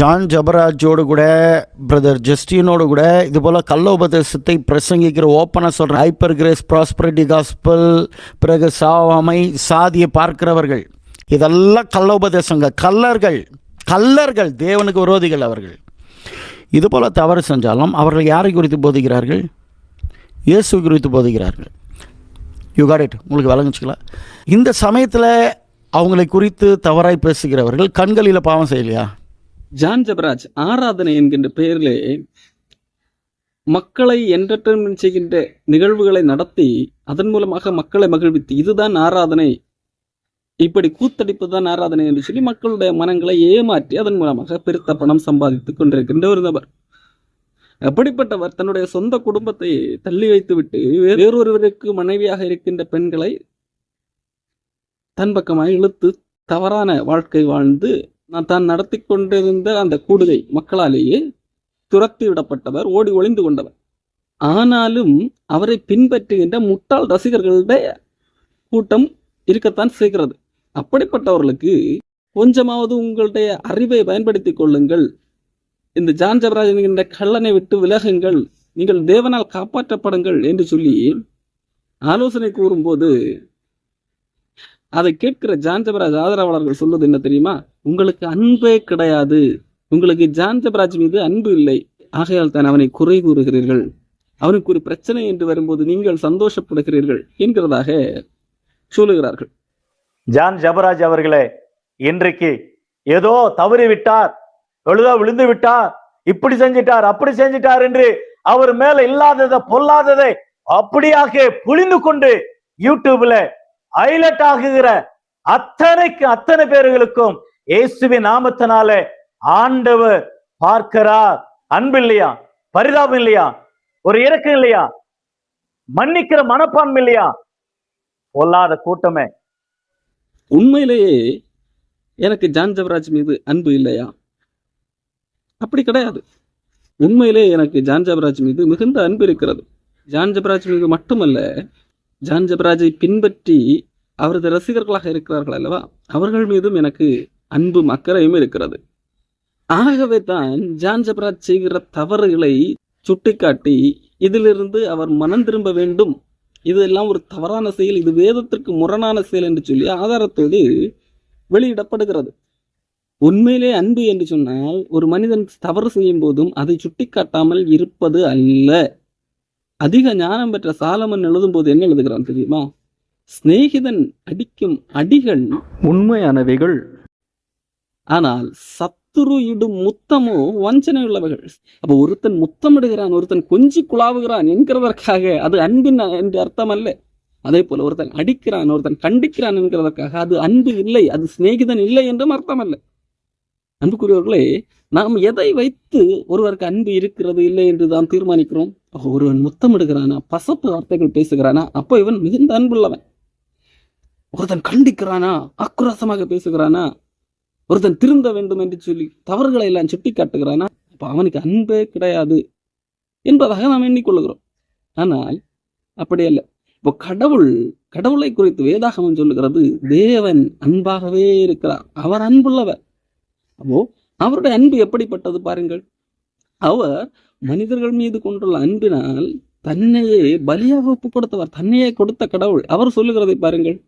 John ஜபராஜோடு கூட brother ஜஸ்டினோடு கூட இது போல் கள்ள உபதேசத்தை பிரசங்கிக்கிற ஓப்பனாக சொல்கிறேன் ஹைப்பர் கிரேஸ் ப்ராஸ்பரிட்டி காஸ்பல் பிறகு சாவாமை சாதியை பார்க்கிறவர்கள். இதெல்லாம் கள்ள உபதேசங்க கல்லர்கள் கல்லர்கள் தேவனுக்கு விரோதிகள் அவர்கள். இது போல் தவறு செஞ்சாலும் அவர்கள் யாரை குறித்து போதிக்கிறார்கள்? இயேசு குறித்து போதிக்கிறார்கள். யூ காட் இட் உங்களுக்கு வழங்கிச்சுக்கலாம் இந்த சமயத்தில் அவங்களை குறித்து தவறாய் பேசுகிறவர்கள் கண்களில் பாவம் செய்யலையா? ஜான் ஜபராஜ் ஆராதனை என்கின்ற பெயரிலே மக்களை என்டர்டைன்மெண்ட் செய்கின்ற நிகழ்வுகளை நடத்தி அதன் மூலமாக மக்களை மகிழ்வித்து இதுதான் ஆராதனை. இப்படி கூத்தடிப்புதான் ஆராதனை என்று சொல்லி மக்களுடைய மனங்களை ஏமாற்றி அதன் மூலமாக பெருத்த பணம் சம்பாதித்துக் கொண்டிருக்கின்ற ஒரு நபர். அப்படிப்பட்டவர் தன்னுடைய சொந்த குடும்பத்தை தள்ளி வைத்துவிட்டு வேறொருவருக்கு மனைவியாக இருக்கின்ற பெண்களை தன் பக்கமாக இழுத்து தவறான வாழ்க்கை வாழ்ந்து நான் தான் நடத்தி கொண்டிருந்த அந்த கூடுகை மக்களாலேயே துரத்தி விடப்பட்டவர் ஓடி ஒளிந்து கொண்டவர். ஆனாலும் அவரை பின்பற்றுகின்ற முட்டாள் ரசிகர்களுடைய கூட்டம் இருக்கத்தான் செய்கிறது. அப்படிப்பட்டவர்களுக்கு கொஞ்சமாவது உங்களுடைய அறிவை பயன்படுத்திக் கொள்ளுங்கள். இந்த ஜான் ஜபராஜ் என்கின்ற கள்ளனை விட்டு விலகுங்கள். நீங்கள் தேவனால் காப்பாற்றப்படுங்கள் என்று சொல்லி ஆலோசனை கூறும்போது அதை கேட்கிற ஜான் ஜபராஜ் ஆதரவாளர்கள் சொல்வது என்ன தெரியுமா? உங்களுக்கு அன்பே கிடையாது. உங்களுக்கு ஜான் ஜபராஜ் மீது அன்பு இல்லை. ஆகையால் தான் அவனை குறை கூறுகிறீர்கள். அவனுக்கு ஒரு பிரச்சனை என்று வரும்போது நீங்கள் சந்தோஷப்படுகிறீர்கள் என்கிறதாக சொல்லுகிறார்கள். ஜான் ஜபராஜ் அவர்களே இன்றைக்கு ஏதோ தவறி விட்டார். எழுதோ விழுந்து விட்டார். இப்படி செஞ்சிட்டார் அப்படி செஞ்சிட்டார் என்று அவர் மேல இல்லாததை பொல்லாததை அப்படியாக புளிந்து கொண்டு யூடியூப்ல ஹைலைட் ஆகுகிற அத்தனைக்கு அத்தனை பேர்களுக்கும் இயேசுவின் நாமத்தினால ஆண்டவர் பார்க்கிறார். அன்பு இல்லையா? பரிதாபம் இல்லையா? ஒரு இறக்கம் இல்லையா? மன்னிக்கிற மனப்பான்மை இல்லையா? பொல்லாத கூட்டமே. உண்மையிலேயே எனக்கு ஜான் ஜபராஜ் மீது அன்பு இல்லையா? அப்படி கிடையாது. உண்மையிலே எனக்கு ஜான் ஜபராஜ் மீது மிகுந்த அன்பு இருக்கிறது. ஜான் ஜபராஜ் மீது மட்டுமல்ல ஜான் ஜபராஜை பின்பற்றி அவரது ரசிகர்களாக இருக்கிறார்கள் அல்லவா? அவர்கள் மீதும் எனக்கு அன்பும் அக்கறையும் இருக்கிறது. ஆகவே தான் ஜான் ஜபராஜ் செய்கிற தவறுகளை சுட்டிக்காட்டி இதிலிருந்து அவர் மனம் திரும்ப வேண்டும். இதெல்லாம் ஒரு தவறான செயல். இது வேதத்திற்கு முரணான செயல் என்று சொல்லி ஆதாரத்தோடு வெளியிடப்படுகிறது. உண்மையிலே அன்பு என்று சொன்னால் ஒரு மனிதன் தவறு செய்யும் போதும் அதை சுட்டிக்காட்டாமல் இருப்பது அல்ல. அதிக ஞானம் பெற்ற சாலமன் எழுதும் போது என்ன எழுதுகிறான் தெரியுமா? சிநேகிதன் அடிக்கும் அடிகள் உண்மையானவைகள். ஆனால் சத்துரு இடும் முத்தமோ வஞ்சனை உள்ளவைகள் அப்ப ஒருத்தன் முத்தமிடுகிறான் ஒருத்தன் கொஞ்சி குழாவுகிறான் என்கிறதற்காக அது அன்பின் என்று அர்த்தம் அல்ல அதே போல ஒருத்தன் அடிக்கிறான் ஒருத்தன் கண்டிக்கிறான் என்கிறதற்காக அது அன்பு இல்லை அது சிநேகிதன் இல்லை என்றும் அர்த்தம் அல்ல அன்புக்குரியவர்களே நாம் எதை வைத்து ஒருவருக்கு அன்பு இருக்கிறது இல்லை என்று தான் தீர்மானிக்கிறோம்? அப்ப ஒருவன் முத்தமிடுகிறானா பசப்பு வார்த்தைகள் பேசுகிறானா அப்போ இவன் மிகுந்த அன்புள்ளவன். ஒருத்தன் கண்டிக்கிறானா? ஆக்ரோசமாக பேசுகிறானா? ஒருத்தன் திருந்த வேண்டும் என்று சொல்லி தவறுகளை எல்லாம் சுட்டி காட்டுகிறானா அப்ப அவனுக்கு அன்பே கிடையாது என்பதாக நாம் எண்ணிக்கொள்கிறோம் ஆனால் அப்படி அல்ல. இப்போ கடவுள் கடவுளை குறித்து வேதாகமம் சொல்லுகிறது தேவன் அன்பாகவே இருக்கிறார். அவர் அன்புள்ளவர். அப்போ அவருடைய அன்பு எப்படிப்பட்டது பாருங்கள். அவர் மனிதர்கள் மீது கொண்டுள்ள அன்பினால் தன்னையே பலியாக ஒப்பு கொடுத்தவர் தன்னையே கொடுத்த கடவுள். அவர் சொல்லுகிறதை பாருங்கள்.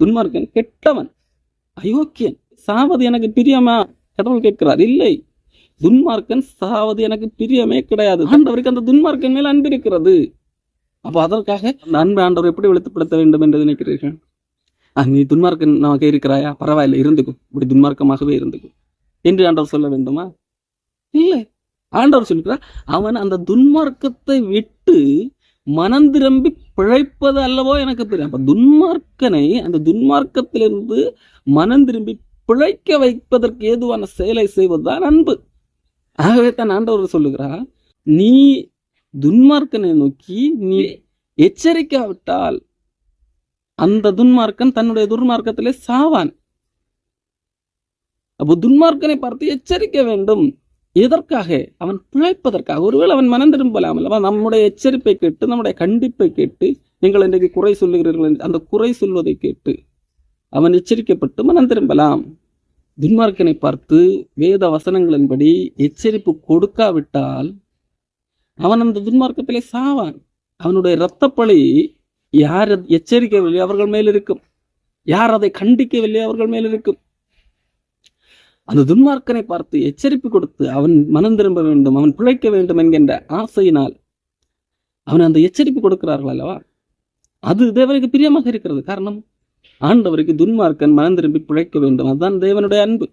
துன்மார்க்கன் கெட்டவன் அயோக்கியன் சாவது எனக்கு பிரியமா? கடவுள் கேட்கிறார் இல்லை. துன்மார்க்கன் சாவது எனக்கு பிரியமே கிடையாது. ஆண்டவருக்கு அந்த துன்மார்க்கன் மேல் அன்பு இருக்கிறது. அப்போ அதற்காக அந்த அன்பு ஆண்டவர் எப்படி வெளிப்படுத்த வேண்டும் என்று நினைக்கிறீர்கள்? நீ துன்மார்க்கன் நமக்கு இருக்கிறாயா? பரவாயில்லை இருந்துக்கும் இப்படி துன்மார்க்கமாகவே இருந்துக்கும் என்று ஆண்டவர் சொல்ல வேண்டுமா? இல்லை. ஆண்டவர் சொல்லிக்கிறார் அவன் அந்த துன்மார்க்கத்தை விட்டு மனம் திரும்பி பிழைப்பது அல்லவோ எனக்கு தெரியும் அப்போ துன்மார்க்கனை அந்த துன்மார்க்கத்திலிருந்து மனம் திரும்பி பிழைக்க வைப்பதற்கு ஏதுவான செயலை செய்வதுதான் அன்பு. ஆகவே தான் ஆண்டவர் சொல்லுகிறார் நீ துன்மார்க்கனை நோக்கி நீ எச்சரிக்காவிட்டால் அந்த துன்மார்க்கன் தன்னுடைய துன்மார்க்கத்திலே சாவான். அப்போ துன்மார்க்கனை பார்த்து எச்சரிக்க வேண்டும். எதற்காக? அவன் பிழைப்பதற்காக. ஒருவேளை அவன் மனம் திரும்பலாமல் நம்முடைய எச்சரிப்பை கேட்டு நம்முடைய கண்டிப்பை கேட்டு நீங்கள் இன்றைக்கு குறை சொல்லுகிறீர்கள் அந்த குறை சொல்வதை கேட்டு அவன் எச்சரிக்கப்பட்டு மனம் திரும்பலாம் துன்மார்க்கனை பார்த்து வேத வசனங்களின்படி எச்சரிப்பு கொடுக்காவிட்டால் அவன் அந்த துன்மார்க்கத்திலே சாவான். அவனுடைய இரத்தப்பழி யார் எச்சரிக்கவில்லை? அவர்கள் மேல் இருக்கும். யார் அதை கண்டிக்கவில்லை? அவர்கள் மேல் இருக்கும். அந்த துன்மார்க்கனை பார்த்து எச்சரிப்பு கொடுத்து அவன் மனம் திரும்ப வேண்டும் அவன் பிழைக்க வேண்டும் என்கின்ற ஆசையினால் அவன் அந்த எச்சரிப்பு கொடுக்கிறார்கள் அல்லவா? அது தேவனுக்கு பிரியமாக இருக்கிறது. காரணம் ஆண்டவருக்கு துன்மார்க்கன் மனம் திரும்பி பிழைக்க வேண்டும். அதுதான் தேவனுடைய அன்பு.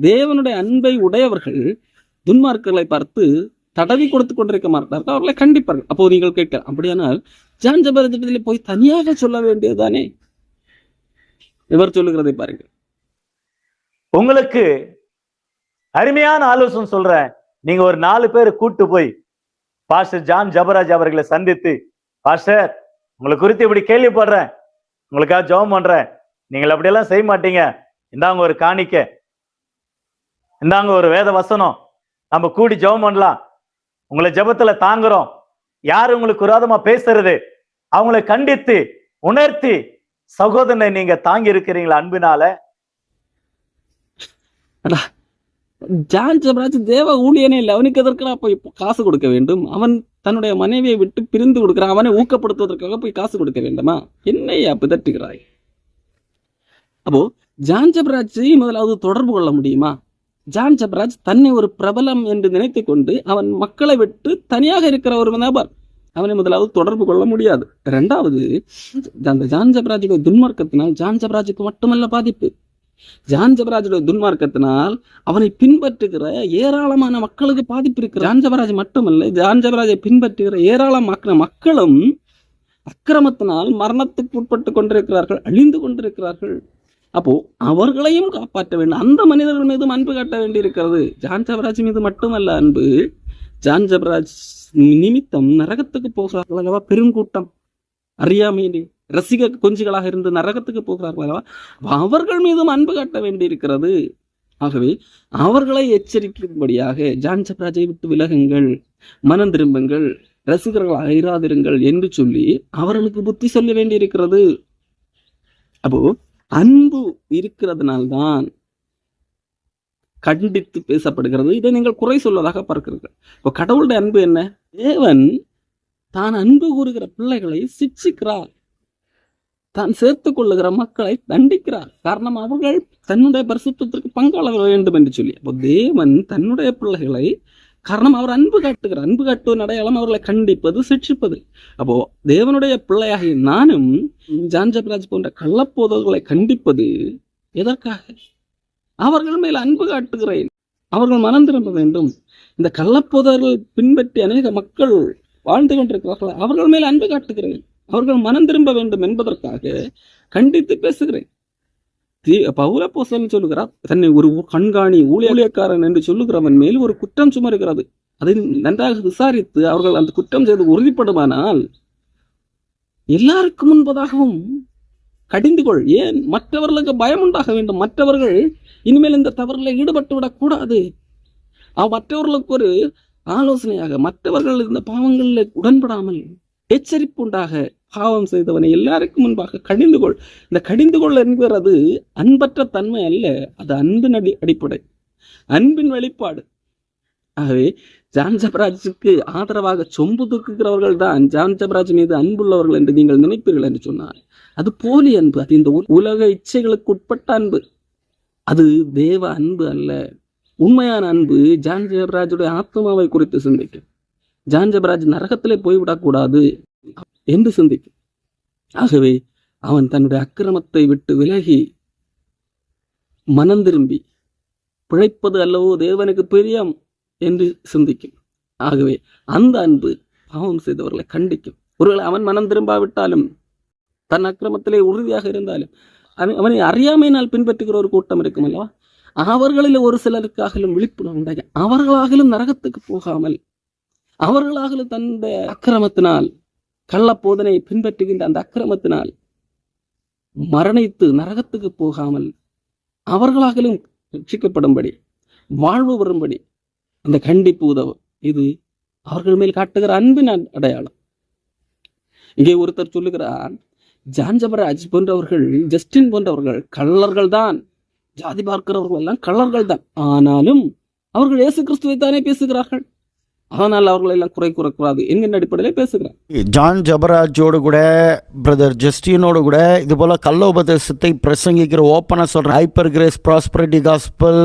தேவனுடைய அன்பை உடையவர்கள் துன்மார்க்கர்களை பார்த்து தடவி கொடுத்து கொண்டிருக்க மாட்டார்கள். அவர்களை கண்டிப்பார்கள். அப்போ நீங்கள் கேட்கலாம் அப்படியானால் ஜான் போய் தனியாக சொல்ல வேண்டியதுதானே? இவர் சொல்லுகிறதை பாருங்கள். உங்களுக்கு அருமையான ஆலோசனை சொல்றேன். நீங்க ஒரு நாலு பேரை கூட்டு போய் பாஸ்டர் ஜான் ஜபராஜ் அவர்களை சந்தித்து பாஸ்டர் உங்களை குறித்து இப்படி கேள்விப்படுறேன். உங்களுக்காக ஜெபம் பண்றேன். நீங்கள் அப்படியெல்லாம் செய்ய மாட்டீங்க. இந்தாங்க ஒரு காணிக்க. இந்தாங்க ஒரு வேத வசனம். நம்ம கூடி ஜெபம் பண்ணலாம். உங்களை ஜபத்துல தாங்குறோம். யார் உங்களுக்கு விரோதமா பேசுறது? அவங்களை கண்டித்து உணர்த்தி சகோதரனை நீங்க தாங்கி இருக்கிறீங்களா அன்பினால? ஜான் ஜபராஜ் தேவ ஊழியனே இல்லை. அவனுக்கு எதற்கா போய் காசு கொடுக்க வேண்டும்? அவன் தன்னுடைய மனைவியை விட்டு பிரிந்து கொடுக்கிறான். அவனை ஊக்கப்படுத்துவதற்காக போய் காசு கொடுக்க வேண்டுமா? என்னையா பிதட்டுகிறாய் அப்போ ஜான் ஜபராஜ் முதலாவது தொடர்பு கொள்ள முடியுமா? ஜான் ஜபராஜ் தன்னை ஒரு பிரபலம் என்று நினைத்து கொண்டு அவன் மக்களை விட்டு தனியாக இருக்கிற ஒரு நபர். அவனை முதலாவது தொடர்பு கொள்ள முடியாது. ரெண்டாவது அந்த ஜான் ஜபராஜுடைய துன்மார்க்கத்தினால் ஜான் ஜபராஜுக்கு மட்டுமல்ல பாதிப்பு. ஜான் ஜபராஜுடைய துன்மார்க்கத்தினால் அவனை பின்பற்றுகிற ஏராளமான மக்களுக்கு பாதிப்பு இருக்கிற ஜான் ஜபராஜ் மட்டுமல்ல ஜான் ஜபராஜை பின்பற்றுகிற ஏராளமான மக்களும் அக்கிரமத்தினால் மரணத்துக்கு உட்பட்டு கொண்டிருக்கிறார்கள் அழிந்து கொண்டிருக்கிறார்கள். அப்போ அவர்களையும் காப்பாற்ற வேண்டும் அந்த மனிதர்கள் மீதும் அன்பு காட்ட வேண்டி இருக்கிறது ஜான் ஜபராஜ் மீது மட்டுமல்ல அன்பு. ஜான் ஜபராஜ் நிமித்தம் நரகத்துக்கு போகிறார்கள் அல்லவா? பெருங்கூட்டம். அறியாமையிலே. ரசிக கொஞ்சிகளாக இருந்து நரகத்துக்கு போகிறார்கள் அல்லவா? அவர்கள் மீதும் அன்பு காட்ட வேண்டி இருக்கிறது ஆகவே அவர்களை எச்சரிக்கும்படியாக ஜான் ஜபராஜை விட்டு விலகுங்கள் மனம் திரும்புங்கள் ரசிகர்களாக இராதிருங்கள் என்று சொல்லி அவர்களுக்கு புத்தி சொல்ல வேண்டியிருக்கிறது. அப்போ அன்பு இருக்கிறதுனால்தான் கண்டித்து பேசப்படுகிறது. இதை நீங்கள் குறை சொல்வதாக பார்க்கிறீர்கள். இப்போ கடவுளுடைய அன்பு என்ன? தேவன் தான் அன்பு கூறுகிற பிள்ளைகளை சிக்ஷிக்கிறார். தான் சேர்த்துக் கொள்ளுகிற மக்களை தண்டிக்கிறார். காரணம் அவர்கள் தன்னுடைய பரிசுத்திற்கு பங்காள வேண்டும் என்று சொல்லி. அப்போ தேவன் தன்னுடைய பிள்ளைகளை காரணம் அவர் அன்பு காட்டுகிறார். அன்பு காட்டுவதன் அடையாளம் அவர்களை கண்டிப்பது சிக்ஷிப்பது அப்போ தேவனுடைய பிள்ளையாகிய நானும் ஜான்ஜபிராஜ் போன்ற கள்ளப்போதல்களை கண்டிப்பது எதற்காக? அவர்கள் மேல் அன்பு காட்டுகிறேன். அவர்கள் மனம் திரும்ப வேண்டும். இந்த கள்ளப்போதர்கள் பின்பற்றி அநேக மக்கள் வாழ்ந்து கொண்டிருக்கிறார்கள். அவர்கள் மேல் அன்பு காட்டுகிறேன். அவர்கள் மனம் திரும்ப வேண்டும் என்பதற்காக கண்டித்து பேசுகிறேன். தீ- பவுலப்போஸ்தலன் சொல்லுகிறார் தன்னை ஒரு கண்காணி ஊழியக்காரன் என்று சொல்லுகிறவன் மேல் ஒரு குற்றம் சுமருகிறது. அதை நன்றாக விசாரித்து அவர்கள் அந்த குற்றம் செய்து உறுதிப்படுமானால் எல்லாருக்கும் முன்பதாகவும் கடிந்து கொள். ஏன்? மற்றவர்களுக்கு பயம் உண்டாக வேண்டும். மற்றவர்கள் இனிமேல் இந்த தவறில் ஈடுபட்டு விடக்கூடாது. அவ் மற்றவர்களுக்கு ஒரு ஆலோசனையாக மற்றவர்கள் இந்த பாவங்களில் உடன்படாமல் எச்சரிப்பு உண்டாக பாவம் செய்தவனை எல்லாருக்கும் முன்பாக கடிந்து கொள். இந்த கடிந்து கொள் என்கிறது அன்பற்ற தன்மை அல்ல அது அன்பின் அடி அடிப்படை. அன்பின் வெளிப்பாடு. ஆகவே ஜான் ஜபராஜுக்கு ஆதரவாக சொம்பு தூக்குகிறவர்கள் தான் ஜான் ஜபராஜ் மீது அன்புள்ளவர்கள் என்று நீங்கள் நினைப்பீர்கள் என்று சொன்னார் அது போலி அன்பு அது இந்த உலக இச்சைகளுக்கு உட்பட்ட அன்பு. அது தேவ அன்பு அல்ல. உண்மையான அன்பு ஜான் ஜபராஜுடைய ஆத்மாவை குறித்து சிந்திக்கும். ஜான் ஜபராஜ் நரகத்திலே போய்விடக்கூடாது. என்று சிந்திக்கும். ஆகவே அவன் தன்னுடைய அக்கிரமத்தை விட்டு விலகி மனம் திரும்பி பிழைப்பது அல்லவோ தேவனுக்கு பிரியம் என்று சிந்திக்கும். ஆகவே அந்த அன்பு பாவம் செய்தவர்களை கண்டிக்கும். ஒருவேளை அவன் மனம் திரும்பாவிட்டாலும் தன் அக்கிரமத்திலே உறுதியாக இருந்தாலும் அவன் அவனை அறியாமையினால் பின்பற்றுகிற ஒரு கூட்டம் இருக்கும் அல்லவா? அவர்களில் ஒரு சிலருக்காகலும் விழிப்புணர்வு உண்டாக அவர்களாகலும் நரகத்துக்கு போகாமல் அவர்களாகலும் தந்த அக்கிரமத்தினால் கள்ளப்போதனை பின்பற்றுகின்ற அந்த அக்கிரமத்தினால் மரணித்து நரகத்துக்கு போகாமல் அவர்களாகலும் ரட்சிக்கப்படும்படி வாழ்வு வரும்படி அந்த கண்டிப்பு உதவும் இது அவர்கள் மேல் காட்டுகிற அன்பின் அடையாளம். இங்கே ஒருத்தர் சொல்லுகிறார் ஜான்ஜபராஜ் போன்றவர்கள் ஜஸ்டின் போன்றவர்கள் கள்ளர்கள் தான். ஜாதி பார்க்கிறவர்கள் எல்லாம் கள்ளர்கள் தான். ஆனாலும் அவர்கள் இயேசு கிறிஸ்துவை தானே பேசுகிறார்கள். அதனால் அவர்களை எல்லாம் குறை கூறக்கூடாது என்கின்ற அடிப்படையில் பேசுகிறேன் ஜான் ஜபராஜோடு கூட பிரதர் ஜஸ்டினோடு கூட இது போல் கள்ள உபதேசத்தை பிரசங்கிக்கிற ஓப்பனாக சொல்கிறேன் ஹைப்பர் கிரேஸ் ப்ராஸ்பரிட்டி காஸ்பல்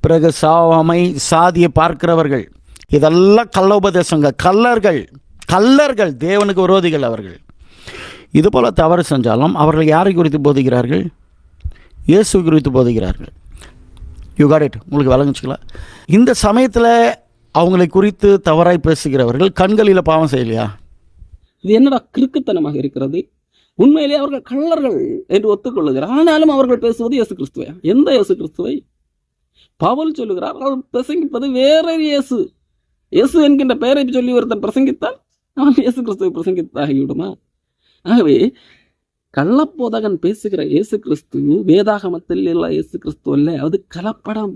பிறகு சாவாமை சாதியை பார்க்கிறவர்கள் இதெல்லாம் கள்ள உபதேசங்க கல்லர்கள் கல்லர்கள் தேவனுக்கு விரோதிகள் அவர்கள். இது போல் தவறு செஞ்சாலும் அவர்கள் யாரை குறித்து போதுகிறார்கள் இயேசு குறித்து போதுகிறார்கள் யூ காட் இட் உங்களுக்கு விளங்குச்சுக்கலாம் இந்த சமயத்தில் அவங்களை குறித்து தவறாய் பேசுகிறவர்கள் கண்களில் பாவம் செய்யலையா? இது என்னடா கிறுக்குத்தனமாக இருக்கிறது? உண்மையிலே அவர்கள் கள்ளர்கள் என்று ஒத்துக்கொள்ளுகிறார். ஆனாலும் அவர்கள் பேசுவது இயேசு கிறிஸ்துவை எந்த இயேசு கிறிஸ்துவை பவுல் சொல்லுகிறார் அவர் பிரசங்கிப்பது வேற இயேசு. இயேசு என்கின்ற பெயரை சொல்லி ஒருத்தன் பிரசங்கித்தால் அவன் இயேசு கிறிஸ்துவை பிரசங்கித்தாகிவிடுமா? ஆகவே கள்ளப்போதகன் பேசுகிற இயேசு கிறிஸ்து வேதாகமத்தில் இல்லை இயேசு கிறிஸ்து அல்ல. அது கலப்படம்.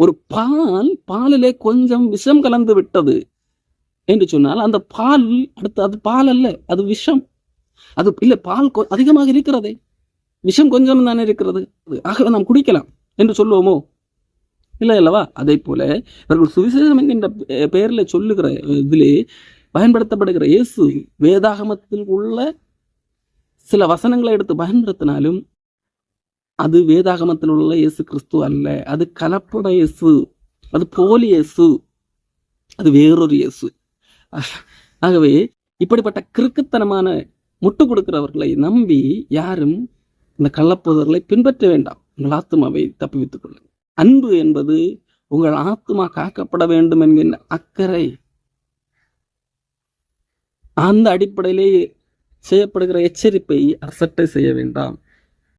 ஒரு பால் பாலிலே கொஞ்சம் விஷம் கலந்து விட்டது என்று சொன்னால் அந்த பால் அடுத்து அது பால் அல்ல அது விஷம். அது இல்லை பால் கொ- அதிகமாக இருக்கிறதே. விஷம் கொஞ்சம் தானே இருக்கிறது. ஆகவே நாம் குடிக்கலாம் என்று சொல்லுவோமோ? இல்லை அல்லவா? அதே போல இவர்கள் சுவிசேஷம் என்கின்ற பெயரில் சொல்லுகிற இதிலே பயன்படுத்தப்படுகிற இயேசு வேதாகமத்தில் உள்ள சில வசனங்களை எடுத்து பயன்படுத்தினாலும் அது வேதாகமத்தில் உள்ள இயேசு கிறிஸ்து அல்ல. அது கலப்பட இயேசு. அது போலி இயேசு. அது வேறொரு இயேசு. ஆகவே இப்படிப்பட்ட கிறுக்குத்தனமான முட்டு கொடுக்கிறவர்களை நம்பி யாரும் இந்த கள்ளப்போதர்களை பின்பற்ற வேண்டாம். உங்கள் ஆத்மாவை தப்புவித்துக் கொள்ளுங்கள். அன்பு என்பது உங்கள் ஆத்மா காக்கப்பட வேண்டும் என்கின்ற அக்கறை. அந்த அடிப்படையிலே செய்யப்படுகிற எச்சரிப்பை அசட்டை செய்ய வேண்டாம்.